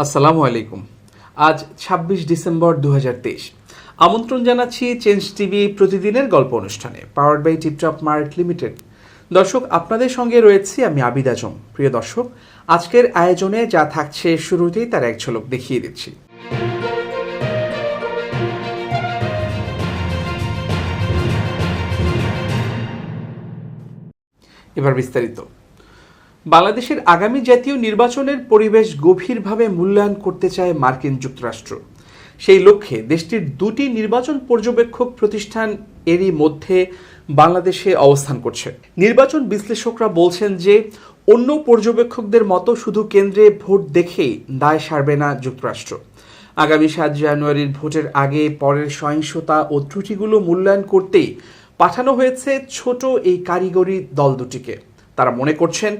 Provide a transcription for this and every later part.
আসসালামু আলাইকুম। আজ ছাব্বিশ ডিসেম্বর দুহাজার তেইশ। আমন্ত্রণ জানাচ্ছি চেঞ্জ টিভি প্রতিদিনের গল্প অনুষ্ঠানে power by Tiptop mart limited দর্শক, আপনাদের সঙ্গে রয়েছি আমি আবিদ আজম। প্রিয় দর্শক, আজকের আয়োজনে যা থাকছে শুরুতেই তার এক ঝলক দেখিয়ে দিচ্ছি। এবার বিস্তারিত। বাংলাদেশের আগামী জাতীয় নির্বাচনের পরিবেশ গভীরভাবে মূল্যায়ন করতে চায় মার্কিন যুক্তরাষ্ট্র। সেই লক্ষ্যে দেশটির দুটি নির্বাচন পর্যবেক্ষক প্রতিষ্ঠান এরই মধ্যে বাংলাদেশে অবস্থান করছে। নির্বাচন বিশ্লেষকরা বলছেন যে, অন্য পর্যবেক্ষকদের মতো শুধু কেন্দ্রে ভোট দেখেই দায় সারবে না যুক্তরাষ্ট্র। আগামী সাত জানুয়ারির ভোটের আগে পরের সহিংসতা ও ত্রুটিগুলো মূল্যায়ন করতেই পাঠানো হয়েছে ছোট এই কারিগরি দল দুটিকে। তারা মনে করছেন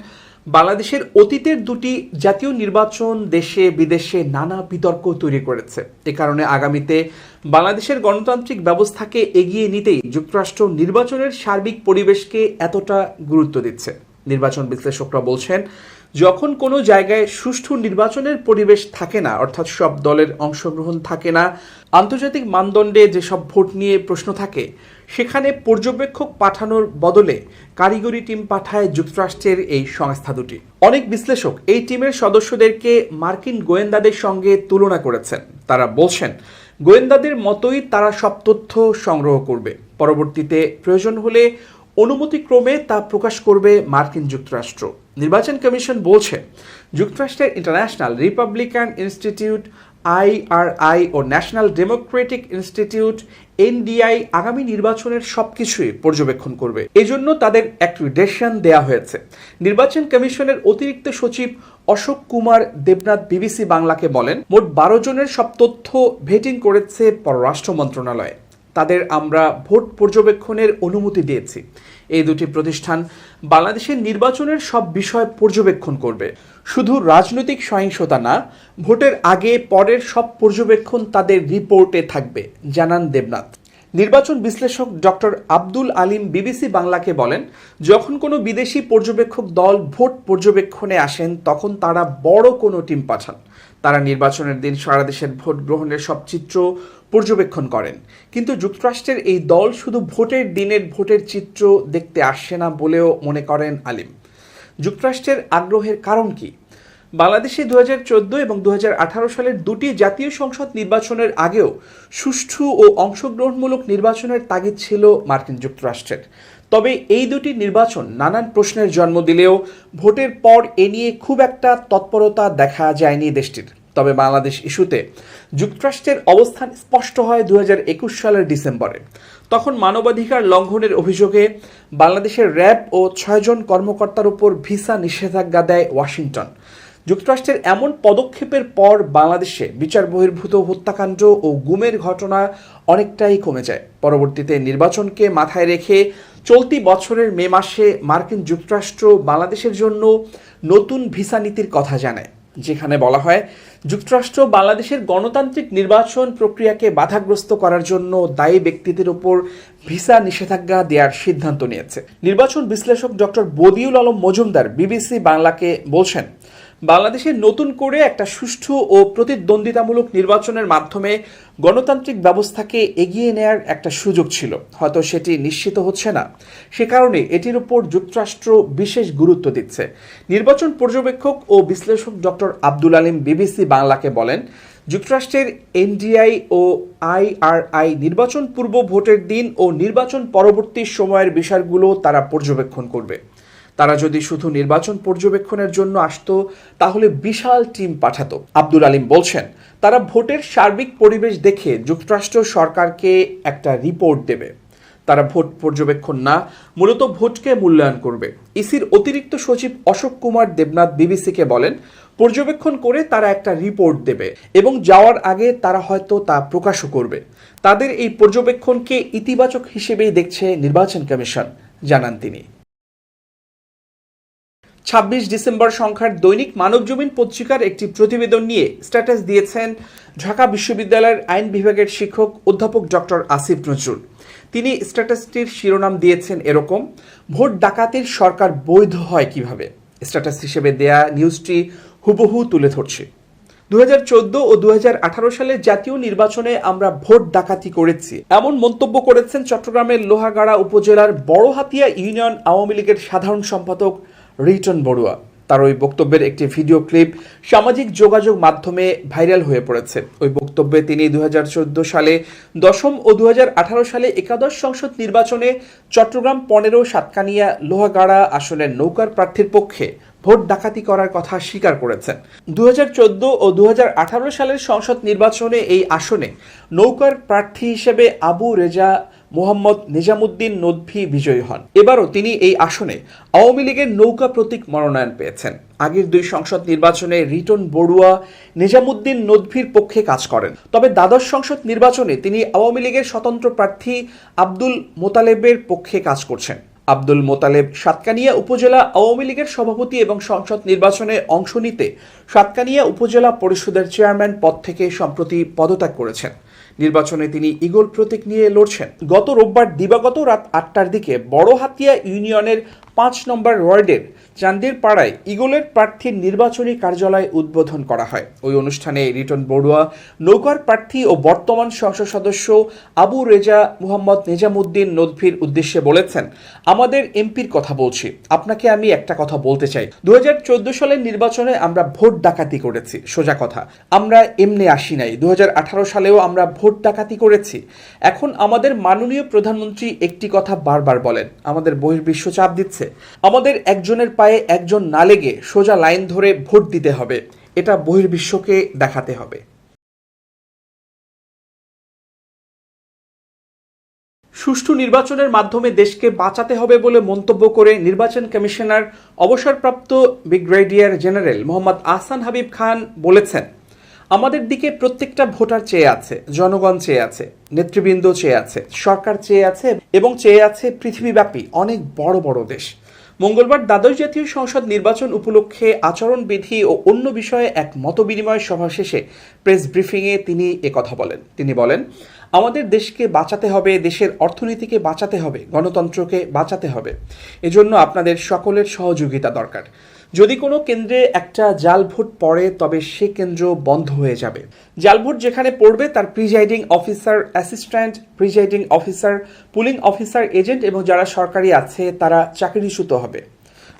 বাংলাদেশের অতীতের দুটি জাতীয় নির্বাচন দেশে বিদেশে নানা বিতর্ক তৈরি করেছে। এ কারণে আগামীতে বাংলাদেশের গণতান্ত্রিক ব্যবস্থাকে এগিয়ে নিতেই যুক্তরাষ্ট্র নির্বাচনের সার্বিক পরিবেশকে এতটা গুরুত্ব দিচ্ছে। নির্বাচন বিশ্লেষকরা বলছেন, যখন কোনো জায়গায় সুষ্ঠু নির্বাচনের পরিবেশ থাকে না, অর্থাৎ সব দলের অংশগ্রহণ থাকে না, আন্তর্জাতিক মানদণ্ডে যেসব ভোট নিয়ে প্রশ্ন থাকে সেখানে পর্যবেক্ষক পাঠানোর বদলে কারিগরি টিম পাঠায় যুক্তরাষ্ট্রের এই সংস্থা দুটি। অনেক বিশ্লেষক এই টিমের সদস্যদেরকে মার্কিন গোয়েন্দাদের সঙ্গে তুলনা করেছেন। তারা বলছেন, গোয়েন্দাদের মতোই তারা সব তথ্য সংগ্রহ করবে। পরবর্তীতে প্রয়োজন হলে অনুমতিক্রমে তা প্রকাশ করবে মার্কিন যুক্তরাষ্ট্র। নির্বাচন কমিশন বলছে, যুক্তরাষ্ট্রের ইন্টারন্যাশনাল রিপাবলিকান ইনস্টিটিউট আইআরআই ও ন্যাশনাল ডেমোক্রেটিক ইনস্টিটিউট এনডিআই আগামী নির্বাচনের সবকিছুই পর্যবেক্ষণ করবে। এজন্য তাদের অ্যাক্রিডেশন দেয়া হয়েছে। নির্বাচন কমিশনের অতিরিক্ত সচিব অশোক কুমার দেবনাথ বিবিসি বাংলাকে বলেন, মোট বারো জনের সব তথ্য ভেটিং করেছে পররাষ্ট্র মন্ত্রণালয়। তাদের আমরা ভোট পর্যবেক্ষণের অনুমতি দিয়েছি। এই দুটি প্রতিষ্ঠান বাংলাদেশের নির্বাচনের সব বিষয় পর্যবেক্ষণ করবে। শুধু রাজনৈতিক সহিংসতা না, ভোটের আগে পরের সব পর্যবেক্ষণ তাদের রিপোর্টে থাকবে, জানান দেবনাথ। নির্বাচন বিশ্লেষক ডক্টর আব্দুল আলিম বিবিসি বাংলাকে বলেন, যখন কোনো বিদেশি পর্যবেক্ষক দল ভোট পর্যবেক্ষণে আসেন, তখন তারা বড় কোনো টিম পাঠান। তারা নির্বাচনের দিন সারা দেশের ভোট গ্রহণের সব চিত্র পর্যবেক্ষণ করেন। কিন্তু যুক্তরাষ্ট্রের এই দল শুধু ভোটের দিনের ভোটের চিত্র দেখতে আসছে না বলেও মনে করেন আলিম। যুক্তরাষ্ট্রের আগ্রহের কারণ কি? বাংলাদেশে দু হাজার চোদ্দ এবং দু হাজার আঠারো সালের দুটি জাতীয় সংসদ নির্বাচনের আগেও সুষ্ঠু ও অংশগ্রহণমূলক নির্বাচনের তাগিদ ছিল মার্কিন যুক্তরাষ্ট্রের। তবে এই দুটি নির্বাচন নানান প্রশ্নের জন্ম দিলেও ভোটের পর এ নিয়ে খুব একটা তৎপরতা দেখা যায়নি দেশটির। তবে বাংলাদেশ ইস্যুতে যুক্তরাষ্ট্রের অবস্থান স্পষ্ট হয় দু হাজার একুশ সালের ডিসেম্বরে। তখন মানবাধিকার লঙ্ঘনের অভিযোগে বাংলাদেশের র্যাব ও ছয়জন কর্মকর্তার উপর ভিসা নিষেধাজ্ঞা দেয় ওয়াশিংটন। যুক্তরাষ্ট্রের এমন পদক্ষেপের পর বাংলাদেশে বিচার বহির্ভূত হত্যাকাণ্ড ও গুমের ঘটনা অনেকটাই কমে যায়। পরবর্তীতে নির্বাচনকে মাথায় রেখে চলতি বছরের মে মাসে মার্কিন যুক্তরাষ্ট্র বাংলাদেশের জন্য নতুন ভিসা নীতির কথা জানায়। যেখানে বলা হয়, যুক্তরাষ্ট্র বাংলাদেশের গণতান্ত্রিক নির্বাচন প্রক্রিয়াকে বাধাগ্রস্ত করার জন্য দায়ী ব্যক্তিদের উপর ভিসা নিষেধাজ্ঞা দেওয়ার সিদ্ধান্ত নিয়েছে। নির্বাচন বিশ্লেষক ডক্টর বদিউল আলম মজুমদার বিবিসি বাংলাকে বলছেন বাংলাদেশে নতুন করে একটা সুষ্ঠু ও প্রতিদ্বন্দ্বিতামূলক নির্বাচনের মাধ্যমে গণতান্ত্রিক ব্যবস্থাকে এগিয়ে নেয়ার একটা সুযোগ ছিল। হয়তো সেটি নিশ্চিত হচ্ছে না। সে কারণে এটির উপর যুক্তরাষ্ট্র বিশেষ গুরুত্ব দিচ্ছে। নির্বাচন পর্যবেক্ষক ও বিশ্লেষক ডক্টর আব্দুল আলিম বিবিসি বাংলাকে বলেন, যুক্তরাষ্ট্রের এনডিআই ও আইআরআই নির্বাচন পূর্ব ভোটের দিন ও নির্বাচন পরবর্তী সময়ের বিষয়গুলো তারা পর্যবেক্ষণ করবে। তারা যদি শুধু নির্বাচন পর্যবেক্ষণের জন্য আসতো, তাহলে বিশাল টিম পাঠাতো। আব্দুল আলিম বলছেন, তারা ভোটের সার্বিক পরিবেশ দেখে যুক্তরাষ্ট্র সরকারকে একটা রিপোর্ট দেবে। তারা ভোট পর্যবেক্ষণ না, মূলত ভোটকে মূল্যায়ন করবে। ইসির অতিরিক্ত সচিব অশোক কুমার দেবনাথ বিবিসিকে বলেন, পর্যবেক্ষণ করে তারা একটা রিপোর্ট দেবে এবং যাওয়ার আগে তারা হয়তো তা প্রকাশও করবে। তাদের এই পর্যবেক্ষণকে ইতিবাচক হিসেবেই দেখছে নির্বাচন কমিশন, জানান তিনি। ছাব্বিশ ডিসেম্বর সংখ্যার দৈনিক মানবজমিন পত্রিকার একটি প্রতিবেদন নিয়ে স্ট্যাটাস দিয়েছেন ঢাকা বিশ্ববিদ্যালয়ের আইন বিভাগের শিক্ষক অধ্যাপক ডক্টর আসিফ নজরুল। তিনি স্ট্যাটাসটির শিরোনাম দিয়েছেন এরকম, ভোট ডাকাতির সরকার বৈধ হয় কীভাবে? স্ট্যাটাস হিসেবে দেয়া নিউজটি হুবহু তুলে ধরছে। দু হাজার চোদ্দ ও দুহাজার আঠারো সালে জাতীয় নির্বাচনে আমরা ভোট ডাকাতি করেছি। এমন মন্তব্য করেছেন চট্টগ্রামের লোহাগাড়া উপজেলার বড়হাতিয়া ইউনিয়ন আওয়ামী লীগের সাধারণ সম্পাদক রিটন বড়ুয়া। তার ওই বক্তব্যের একটি ভিডিও ক্লিপ সামাজিক যোগাযোগ মাধ্যমে ভাইরাল হয়ে পড়েছে। ওই বক্তব্যে তিনি দুহাজার চোদ্দ সালে দশম ও দুহাজার আঠারো সালে একাদশ সংসদ নির্বাচনে চট্টগ্রাম পনেরো, সাতকানিয়া, লোহাগাড়া আসনের নৌকার প্রার্থীর পক্ষে ভোট ডাকাতি করার কথা স্বীকার করেছেন। দুই হাজার চোদ্দ ও দু হাজার আঠারো সালের সংসদ নির্বাচনে এই আসনে নৌকার প্রার্থী হিসেবে আবু রেজা মোহাম্মদ নিজামুদ্দিন নদভি বিজয়ী হন। এবারও তিনি এই আসনে আওয়ামী লীগের নৌকা প্রতীক মনোনয়ন পেয়েছেন। আগের দুই সংসদ নির্বাচনে রিটন বড়ুয়া নিজামুদ্দিন নদভির পক্ষে কাজ করেন। তবে দ্বাদশ সংসদ নির্বাচনে তিনি আওয়ামী লীগের স্বতন্ত্র প্রার্থী আব্দুল মোতালেবের পক্ষে কাজ করছেন। আব্দুল মোতালেব সাতকানিয়া উপজেলা আওয়ামী লীগের সভাপতি এবং সংসদ নির্বাচনে অংশ নিতে সাতকানিয়া উপজেলা পরিষদের চেয়ারম্যান পদ থেকে সম্প্রতি পদত্যাগ করেছেন। নির্বাচনে তিনি ইগল প্রতীক নিয়ে লড়ছেন। গত রোববার দিবাগত রাত আটটার দিকে বড় হাতিয়া ইউনিয়নের পাঁচ নম্বর ওয়ার্ডের চান্দির পাড়ায় ইগলের প্রার্থীর নির্বাচনী কার্যালয় উদ্বোধন করা হয়। ওই অনুষ্ঠানে রিটন বড়ুয়া, নৌকার প্রার্থী ও বর্তমান সংসদ সদস্য আবু রেজা মুহাম্মদ নিজামুদ্দিন নদভির উদ্দেশ্যে বলেছেন, আমাদের এমপির কথা বলছি। আপনাকে আমি একটা কথা বলতে চাই। দুই হাজার চোদ্দ সালের নির্বাচনে আমরা ভোট ডাকাতি করেছি। সোজা কথা। আমরা এমনি আসি নাই। দুই হাজার আঠারো সালেও আমরা ভোট ডাকাতি করেছি। এখন আমাদের মাননীয় প্রধানমন্ত্রী একটি কথা বারবার বলেন। আমাদের বহির্বিশ্ব চাপ দিচ্ছে। আমাদের একজনের পায়ে একজন না লেগে সোজা লাইন ধরে ভোট দিতে হবে। এটা বহির্বিশ্বকে দেখাতে হবে। সুষ্ঠু নির্বাচনের মাধ্যমে দেশকে বাঁচাতে হবে বলে মন্তব্য করে নির্বাচন কমিশনার অবসরপ্রাপ্ত ব্রিগেডিয়ার জেনারেল মোহাম্মদ আহসান হাবিব খান বলেছেন। আমাদের দিকে প্রত্যেকটা ভোটার চেয়ে আছে, জনগণ চেয়ে আছে, নেতৃবৃন্দ চেয়ে আছে, সরকার চেয়ে আছে এবং চেয়ে আছে পৃথিবীব্যাপী অনেক বড় বড় দেশ। মঙ্গলবার দ্বাদশ জাতীয় সংসদ নির্বাচন উপলক্ষে আচরণবিধি ও অন্য বিষয়ে এক মতবিনিময় সভা শেষে প্রেস ব্রিফিংয়ে তিনি একথা বলেন। তিনি বলেন, আমাদের দেশকে বাঁচাতে হবে, দেশের অর্থনীতিকে বাঁচাতে হবে, গণতন্ত্রকে বাঁচাতে হবে। এজন্য আপনাদের সকলের সহযোগিতা দরকার। যদি কোনো কেন্দ্রে একটা জাল ভোট পড়ে, তবে সে কেন্দ্র বন্ধ হয়ে যাবে। জাল ভোট যেখানে পড়বে, তার presiding officer, assistant, presiding officer, polling officer, agent এবং যারা সরকারি আছে, তারা চাকরিচ্যুত হবে।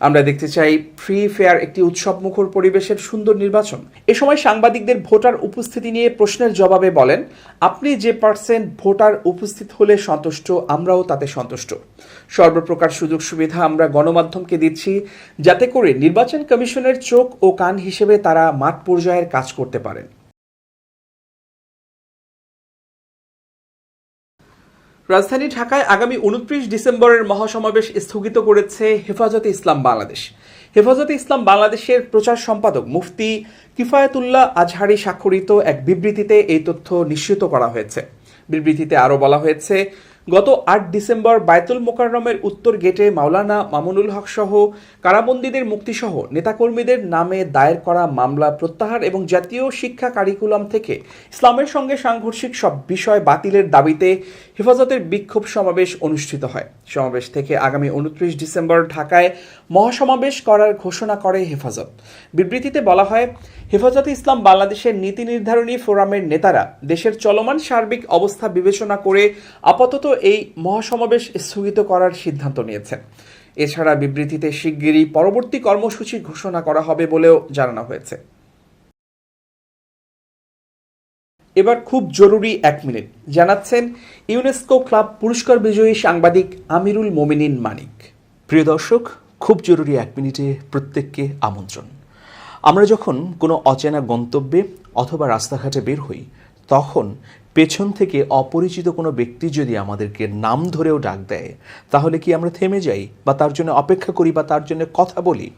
আমরা দেখতে চাই ফ্রি ফেয়ার একটি উৎসবমুখর পরিবেশের সুন্দর নির্বাচন। এ সময় সাংবাদিকদের ভোটার উপস্থিতি নিয়ে প্রশ্নের জবাবে বলেন, আপনি যে পার্সেন্ট ভোটার উপস্থিত হলে সন্তুষ্ট, আমরাও তাতে সন্তুষ্ট। সর্বপ্রকার সুযোগ সুবিধা আমরা গণমাধ্যমকে দিচ্ছি, যাতে করে নির্বাচন কমিশনের চোখ ও কান হিসেবে তারা মাঠ পর্যায়ের কাজ করতে পারেন। রাজধানী ঢাকায় আগামী উনত্রিশ ডিসেম্বরের মহাসমাবেশ স্থগিত করেছে হেফাজতে ইসলাম বাংলাদেশ। হেফাজতে ইসলাম বাংলাদেশের প্রচার সম্পাদক মুফতি কিফায়তুল্লাহ আজহারি স্বাক্ষরিত এক বিবৃতিতে এই তথ্য নিশ্চিত করা হয়েছে। বিবৃতিতে আরও বলা হয়েছে গত আট ডিসেম্বর বায়তুল মোকাররমের উত্তর গেটে মাওলানা মামুনুল হক সহ কারাবন্দীদের মুক্তিসহ নেতাকর্মীদের নামে দায়ের করা মামলা প্রত্যাহার এবং জাতীয় শিক্ষা কারিকুলাম থেকে ইসলামের সঙ্গে সাংঘর্ষিক সব বিষয় বাতিলের দাবিতে হেফাজতের বিক্ষোভ সমাবেশ অনুষ্ঠিত হয়। সমাবেশ থেকে আগামী উনত্রিশ ডিসেম্বর ঢাকায় মহাসমাবেশ করার ঘোষণা করে হেফাজত। বিবৃতিতে বলা হয়, হেফাজতে ইসলাম বাংলাদেশের নীতি নির্ধারণী ফোরামের নেতারা দেশের চলমান সার্বিক অবস্থা বিবেচনা করে আপাতত এই মহাসমাবেশ স্থগিত করার সিদ্ধান্ত নিয়েছেন। এছাড়া বিবৃতিতে শিগগিরই পরবর্তী কর্মসূচি ঘোষণা করা হবে বলেও জানানো হয়েছে। এবার খুব জরুরি এক মিনিট। জানাচ্ছেন, ইউনেস্কো ক্লাব পুরস্কার বিজয়ী সাংবাদিক আমিরুল মোমিনিন মানিক। প্রিয় দর্শক খুব জরুরি এক মিনিটে প্রত্যেককে আমন্ত্রণ। আমরা যখন কোনো অচেনা গন্তব্যে অথবা রাস্তাঘাটে বের হই, তখন পেছন থেকে অপরিচিত কোনো ব্যক্তি যদি আমাদেরকে নাম ধরেও ডাক দেয়, তাহলে কি আমরা থেমে যাই বা তার জন্য অপেক্ষা করি বা তার জন্য কথা বলি?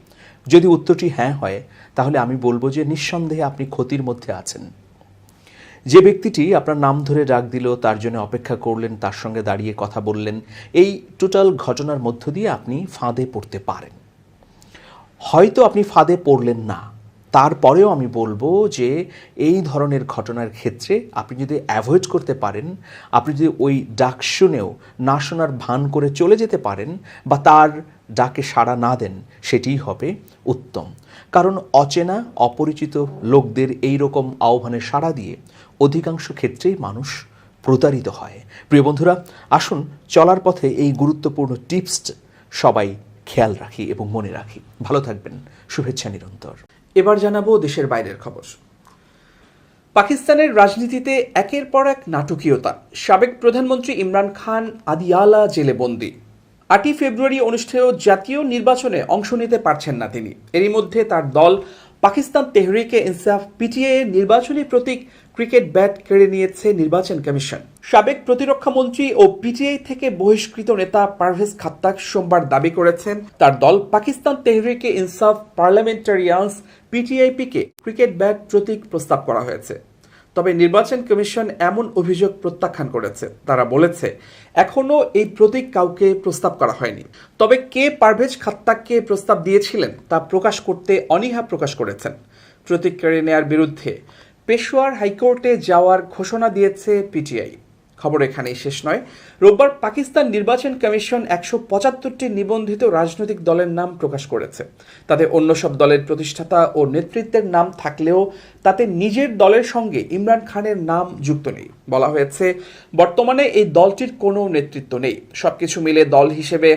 যদি উত্তরটি হ্যাঁ হয়, তাহলে আমি বলব যে নিঃসন্দেহে আপনি ক্ষতির মধ্যে আছেন। যে ব্যক্তিটি আপনার নাম ধরে ডাক দিল, তার জন্য অপেক্ষা করলেন, তার সঙ্গে দাঁড়িয়ে কথা বললেন, এই টোটাল ঘটনার মধ্য দিয়ে আপনি ফাঁদে পড়তে পারেন। হয়তো আপনি ফাঁদে পড়লেন না। তারপরেও আমি বলব যে, এই ধরনের ঘটনার ক্ষেত্রে আপনি যদি অ্যাভয়েড করতে পারেন, আপনি যদি ওই ডাক শুনেও না শোনার ভান করে চলে যেতে পারেন বা তার ডাকে সাড়া না দেন সেটিই হবে উত্তম। কারণ অচেনা, অপরিচিত লোকদের এই রকম আহ্বানে সাড়া দিয়ে অধিকাংশ ক্ষেত্রেই মানুষ প্রতারিত হয়। প্রিয় বন্ধুরা, আসুন চলার পথে এই গুরুত্বপূর্ণ টিপস সবাই খেয়াল রাখি এবং মনে রাখি। ভালো থাকবেন। শুভেচ্ছা নিরন্তর। এবার জানাব দেশের বাইরের খবর। পাকিস্তানের রাজনীতিতে একের পর এক নাটকীয়তা। সাবেক প্রধানমন্ত্রী ইমরান খান আদিয়ালা জেলে বন্দী। আটই ফেব্রুয়ারি অনুষ্ঠেয় জাতীয় নির্বাচনে অংশ নিতে পারছেন না তিনি। এরই মধ্যে তার দল পাকিস্তান তেহরিকে ইনসাফ পিটিএ নির্বাচনী প্রতীক ক্রিকেট ব্যাট কেড়ে নিয়েছে নির্বাচন কমিশন। সাবেক প্রতিরক্ষা মন্ত্রী ও পিটিআই থেকে বহিষ্কৃত নেতা পারভেজ খাত্তাক সোমবার দাবি করেছেন, তার দল পাকিস্তান তেহরিকে ইনসাফ, পার্লামেন্টারিয়ান্স, পিটিআইপিকে ক্রিকেট ব্যাট প্রতীক প্রস্তাব করা হয়েছে। তবে নির্বাচন কমিশন এমন অভিযোগ প্রত্যাখ্যান করেছে। তারা বলেছে, এখনও এই প্রতীক কাউকে প্রস্তাব করা হয়নি। তবে কে পারভেজ খাত্তাককে প্রস্তাব দিয়েছিলেন তা প্রকাশ করতে অনীহা প্রকাশ করেছেন। প্রতীক কেড়ে নেয়ার বিরুদ্ধে পেশোয়ার হাইকোর্টে যাওয়ার ঘোষণা দিয়েছে পিটিআই। খবর এখানেই শেষ নয়। রোববার পাকিস্তান নির্বাচন কমিশন একশো পঁচাত্তরটি নিবন্ধিত রাজনৈতিক দলের নাম প্রকাশ করেছে। তাতে অন্য সব দলের প্রতিষ্ঠাতা ও নেতৃত্বের নাম থাকলেও তাতে নিজের দলের সঙ্গে ইমরান খানের নাম যুক্ত নেই। বলা হয়েছে, বর্তমানে এই দলটির কোনো নেতৃত্ব নেই। সবকিছু মিলে দল হিসেবে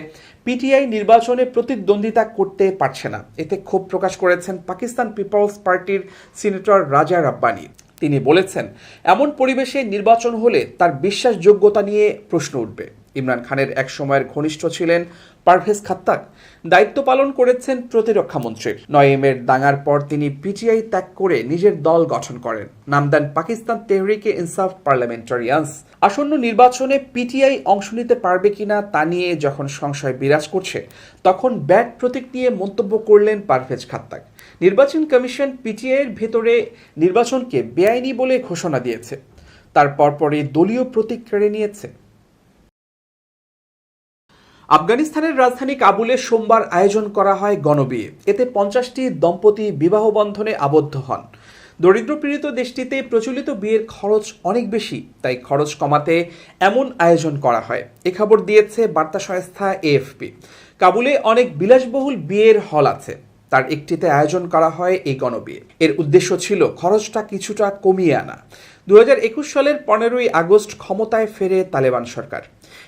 পিটিআই নির্বাচনে প্রতিদ্বন্দ্বিতা করতে পারছে না। এতে ক্ষোভ প্রকাশ করেছেন পাকিস্তান পিপলস পার্টির সিনেটর রাজা রাব্বানি। তিনি বলেছেন, এমন পরিবেশে নির্বাচন হলে তার বিশ্বাসযোগ্যতা নিয়ে প্রশ্ন উঠবে। ইমরান খানের এক সময়ের ঘনিষ্ঠ ছিলেন পারভেজ খাত্তাক। দায়িত্ব পালন করেছেন প্রতিরক্ষা মন্ত্রীর নয় এমের দাঙ্গার পর তিনি পিটিআই ত্যাগ করে নিজের দল গঠন করেন। নাম দেন পাকিস্তান তেহরিকে ইনসাফ পার্লামেন্টারিয়ান্স। আসন্ন নির্বাচনে পিটিআই অংশ নিতে পারবে কিনা তা নিয়ে যখন সংশয় বিরাজ করছে, তখন ব্যাট প্রতীক নিয়ে মন্তব্য করলেন পারভেজ খাত্তাক। নির্বাচন কমিশন পিটিআই এর ভেতরে নির্বাচনকে বেআইনি বলে ঘোষণা দিয়েছে। তার পরপরই দলীয় প্রতীক কেড়ে নিয়েছে। আফগানিস্তানের রাজধানী কাবুলে সোমবার আয়োজন করা হয় গণবিয়ে। এতে পঞ্চাশটি দম্পতি বিবাহ বন্ধনে আবদ্ধ হন। দরিদ্র পীড়িত দেশটিতে প্রচলিত বিয়ের খরচ অনেক বেশি, তাই খরচ কমাতে এমন আয়োজন করা হয়। এ খবর দিয়েছে বার্তা সংস্থা এএফপি। কাবুলে অনেক বিলাসবহুল বিয়ের হল আছে। তার একটিতে আয়োজন করা হয় এই গণবিয়ে। এর উদ্দেশ্য ছিল খরচটা কিছুটা কমিয়ে আনা। দু হাজার একুশ সালের পনেরোই আগস্ট ক্ষমতায় ফেরে তালেবান সরকার।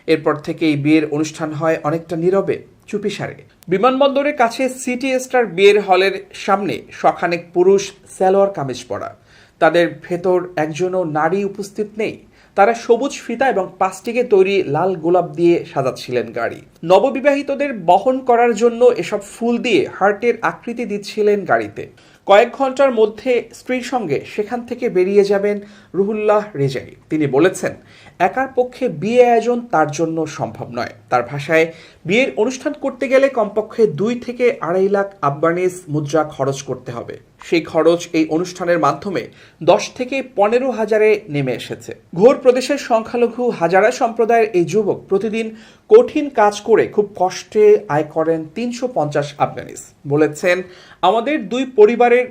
এরপর থেকে এই বিয়ের অনুষ্ঠান হয় অনেকটা নীরবে, চুপিসারে। বিমানবন্দরের কাছে সিটি স্টার বিয়ের হলের সামনে সখানেক পুরুষ সালোয়ার কামিজ পরা। তাদের ভেতর একজনও নারী উপস্থিত নেই। তারা সবুজ ফিতা এবং প্লাস্টিকে তৈরি লাল গোলাপ দিয়ে সাজাচ্ছিলেন গাড়ি। নববিবাহিতদের বহন করার জন্য এসব ফুল দিয়ে হার্টের আকৃতি দিচ্ছিলেন গাড়িতে। কয়েক ঘণ্টার মধ্যে স্ত্রীর সঙ্গে সেখান থেকে বেরিয়ে যাবেন রুহুল্লাহ রেজাই। তিনি বলেছেন, একার পক্ষে বিয়ে আয়োজন তার জন্য সম্ভব নয়। তার ভাষায়, বিয়ের অনুষ্ঠান করতে গেলে কমপক্ষে দুই থেকে আড়াই লাখ আফগানিস মুদ্রা খরচ করতে হবে। সেই খরচ এই অনুষ্ঠানের মাধ্যমে দশ থেকে পনেরো হাজারে নেমে এসেছে। ঘোর প্রদেশের সংখ্যালঘু হাজারা সম্প্রদায়ের এই যুবক প্রতিদিন কঠিন কাজ করে খুব কষ্টে আয় করেন তিনশো পঞ্চাশ আফগানিস। বলেছেন, আমাদের দুই পরিবারের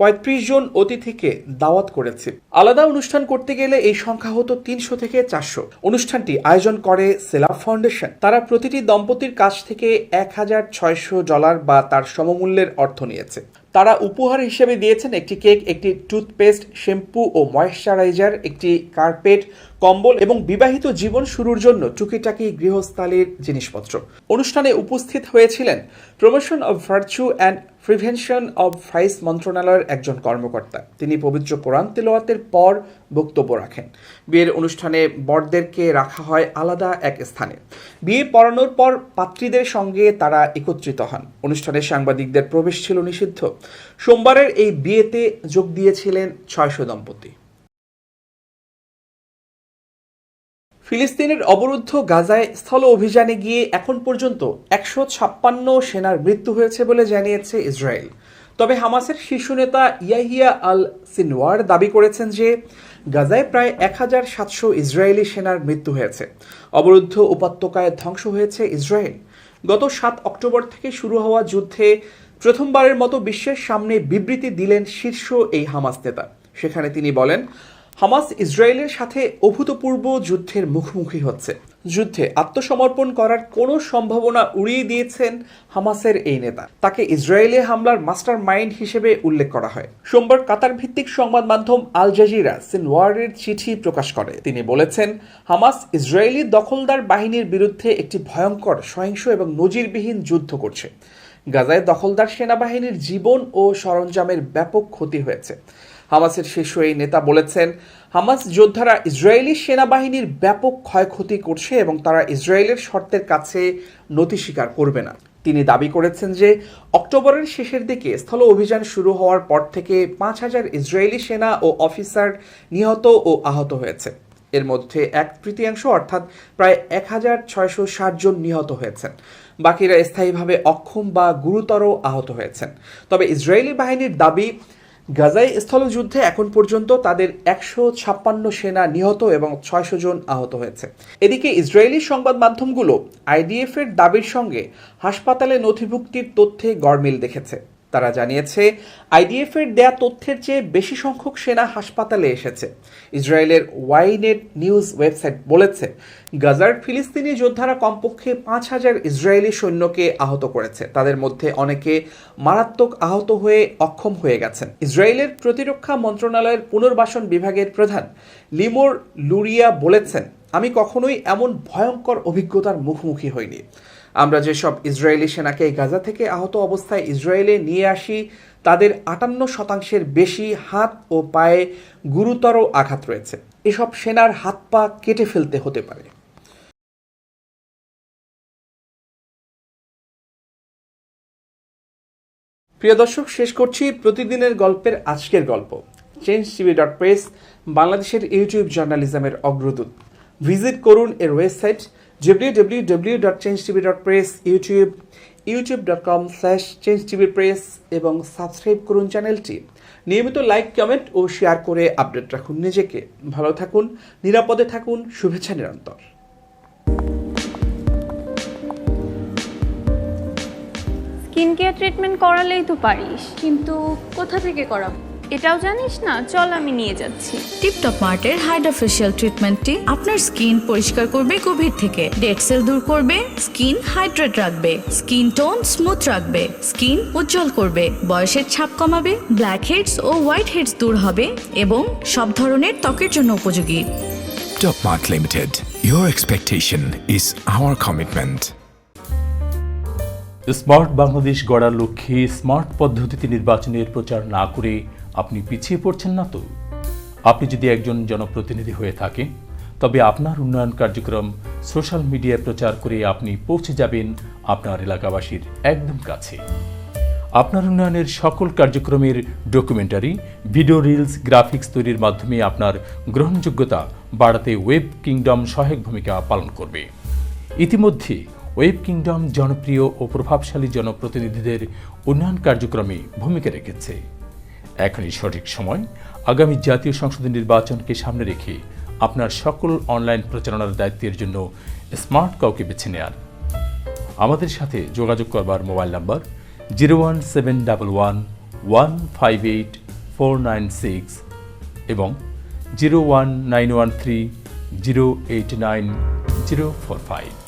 পঁয়ত্রিশ জন অতিথিকে দাওয়াত করেছে। আলাদা অনুষ্ঠান করতে গেলে এই সংখ্যা হতো তিনশো থেকে চারশো। অনুষ্ঠানটি আয়োজন করে সেলাফ ফাউন্ডেশন। তারা প্রতিটি দম্পতির কাছ থেকে এক হাজার ছয়শো ডলার বা তার সমমূল্যের অর্থ নিয়েছে। তারা উপহার হিসেবে দিয়েছেন একটি কেক একটি টুথপেস্ট শ্যাম্পু ও ময়েশ্চারাইজার একটি কার্পেট কম্বল এবং বিবাহিত জীবন শুরুর জন্য টুকিটাকি গৃহস্থালির জিনিসপত্র। অনুষ্ঠানে উপস্থিত হয়েছিলেন promotion of virtue and prevention of vice মন্ত্রণালয়ের একজন কর্মকর্তা। তিনি পবিত্র কোরআন তেলাওয়াতের পর বক্তব্য রাখেন। বিয়ের অনুষ্ঠানে বরদেরকে রাখা হয় আলাদা এক স্থানে। বিয়ে পড়ানোর পর পাত্রীদের সঙ্গে তারা একত্রিত হন। অনুষ্ঠানে সাংবাদিকদের প্রবেশ ছিল নিষিদ্ধ। সোমবারের এই বিয়েতে যোগ দিয়েছিলেন ছয়শো দম্পতি। ফিলিস্তিনের অবরুদ্ধ গাজায় স্থল অভিযানে গিয়ে এখন পর্যন্ত একশো ছাপ্পান্ন সেনার মৃত্যু হয়েছে বলে জানিয়েছে ইসরায়েল। তবে হামাসের শীর্ষ নেতা ইয়াহিয়া আল সিনওয়ার দাবি করেছেন যে গাজায় প্রায় এক হাজার সাতশো ইসরায়েলি সেনার মৃত্যু হয়েছে। অবরুদ্ধ উপত্যকায় ধ্বংস হয়েছে ইসরায়েল। গত সাত অক্টোবর থেকে শুরু হওয়া যুদ্ধে প্রথমবারের মতো বিশ্বের সামনে বিবৃতি দিলেন শীর্ষ এই হামাস নেতা। সেখানে তিনি বলেন হামাস ইসরায়েলের সাথে অভূতপূর্ব যুদ্ধের মুখোমুখি হচ্ছে। যুদ্ধে আত্মসমর্পণ করার কোনো সম্ভাবনা উড়িয়ে দিয়েছেন হামাসের এই নেতা। তাকে ইসরায়েলে হামলার মাস্টার মাইন্ড হিসেবে উল্লেখ করা হয়। সোমবার কাতার ভিত্তিক সংবাদ মাধ্যম আল জাজিরা সিনওয়ারের চিঠি প্রকাশ করে। তিনি বলেছেন, হামাস ইসরায়েলি দখলদার বাহিনীর বিরুদ্ধে একটি ভয়ঙ্কর, সহিংস এবং নজিরবিহীন যুদ্ধ করছে। গাজায় দখলদার সেনাবাহিনীর জীবন ও সরঞ্জামের ব্যাপক ক্ষতি হয়েছে। হামাসের শীর্ষ এই নেতা বলেছেন, হামাস যোদ্ধারা ইসরায়েলি সেনাবাহিনীর ব্যাপক ক্ষয়ক্ষতি করছে এবং তারা ইসরায়েলের শর্তের কাছে নথি স্বীকার করবে না। তিনি দাবি করেছেন যে, অক্টোবরের শেষের দিকে স্থল অভিযান শুরু হওয়ার পর থেকে পাঁচ হাজার ইসরায়েলি সেনা ও অফিসার নিহত ও আহত হয়েছে। এর মধ্যে এক তৃতীয়াংশ অর্থাৎ প্রায় এক হাজার ছয়শো ষাট জন নিহত হয়েছেন। বাকিরা স্থায়ীভাবে অক্ষম বা গুরুতর আহত হয়েছেন। তবে ইসরায়েলি বাহিনীর দাবি গাজায় স্থলযুদ্ধে এখন পর্যন্ত তাদের একশো ছাপ্পান্ন সেনা নিহত এবং ছয়শো জন আহত হয়েছে। এদিকে ইসরায়েলি সংবাদ মাধ্যমগুলো আইডিএফ এর দাবির সঙ্গে হাসপাতালে নথিভুক্তির তথ্যে গড়মিল দেখেছে। তারা জানিয়েছে আইডিএফ এর দেয়া তথ্যের চেয়ে বেশি সংখ্যক সেনা হাসপাতালে এসেছে। ইসরায়েলের ওয়াইনেট নিউজ ওয়েবসাইট বলেছে, গাজার ফিলিস্তিনি যোদ্ধারা কমপক্ষে পাঁচ হাজার ইসরায়েলি সৈন্যকে আহত করেছে। তাদের মধ্যে অনেকে মারাত্মক আহত হয়ে অক্ষম হয়ে গেছেন। ইসরায়েলের প্রতিরক্ষা মন্ত্রণালয়ের পুনর্বাসন বিভাগের প্রধান লিমোর লুরিয়া বলেছেন, আমি কখনোই এমন ভয়ঙ্কর অভিজ্ঞতার মুখোমুখি হইনি। আমরা যেসব ইসরায়েলি সেনাকে গাজা থেকে আহত অবস্থায় ইসরায়েলে নিয়ে আসি, তাদের আটান্ন শতাংশের বেশি হাত ও পায়ে গুরুতর আঘাত রয়েছে। এসব সেনার হাত পা কেটে ফেলতে হতে পারে। প্রিয় দর্শক, শেষ করছি প্রতিদিনের গল্পের আজকের গল্প। চেঞ্জ টিভি ডট প্রেস বাংলাদেশের ইউটিউব জার্নালিজমের অগ্রদূত। ভিজিট করুন এর website press YouTube YouTube dot com slash press এবং সাবস্ক্রাইব করুন চ্যানেলটি নিয়মিত লাইক কমেন্ট ও শেয়ার করে আপডেট রাখুন নিজেকে। ভালো থাকুন, নিরাপদে থাকুন, শুভেচ্ছা নিরন্তর। স্কিন কেয়ার ট্রিটমেন্ট করালেই তো পারিস, কিন্তু কোথা থেকে করাবো? এটাও জানিস না? চল আমি নিয়ে যাচ্ছি। টিপটপ মার্টের হাইড্রা ফেশিয়াল ট্রিটমেন্টটি আপনার স্কিন পরিষ্কার করবে গভীর থেকে। ডেড সেল দূর করবে স্কিন হাইড্রেট রাখবে স্কিন টোন স্মুথ রাখবে স্কিন উজ্জ্বল করবে বয়সের ছাপ কমাবে ব্ল্যাক হেডস ও হোয়াইট হেডস দূর হবে এবং সব ধরনের ত্বকের জন্য উপযোগী। Top mart limited Your expectation is our commitment. Smart Bangladesh গড়ার লক্ষ্যে স্মার্ট পদ্ধতিতে নির্বাচনের প্রচার না করে আপনি পিছিয়ে পড়ছেন না তো? আপনি যদি একজন জনপ্রতিনিধি হয়ে থাকেন, তবে আপনার উন্নয়ন কার্যক্রম, সোশ্যাল মিডিয়ায় প্রচার করে আপনি পৌঁছে যাবেন আপনার এলাকাবাসীর একদম কাছে। আপনার উন্নয়নের সকল কার্যক্রমের ডকুমেন্টারি, ভিডিও রিলস, গ্রাফিক্স তৈরির মাধ্যমে আপনার গ্রহণযোগ্যতা বাড়াতে ওয়েব কিংডম সহায়ক ভূমিকা পালন করবে। ইতিমধ্যে ওয়েব কিংডম জনপ্রিয় ও প্রভাবশালী জনপ্রতিনিধিদের উন্নয়ন কার্যক্রমে ভূমিকা রেখেছে। এখনই সঠিক সময়। আগামী জাতীয় সংসদ নির্বাচনকে সামনে রেখে আপনার সকল অনলাইন প্রচারণার দায়িত্বের জন্য স্মার্ট কাউকে বেছে নেয়ার। আমাদের সাথে যোগাযোগ করবার mobile number zero one seven double one one five eight four nine six এবং zero one nine one three zero eight nine zero four five.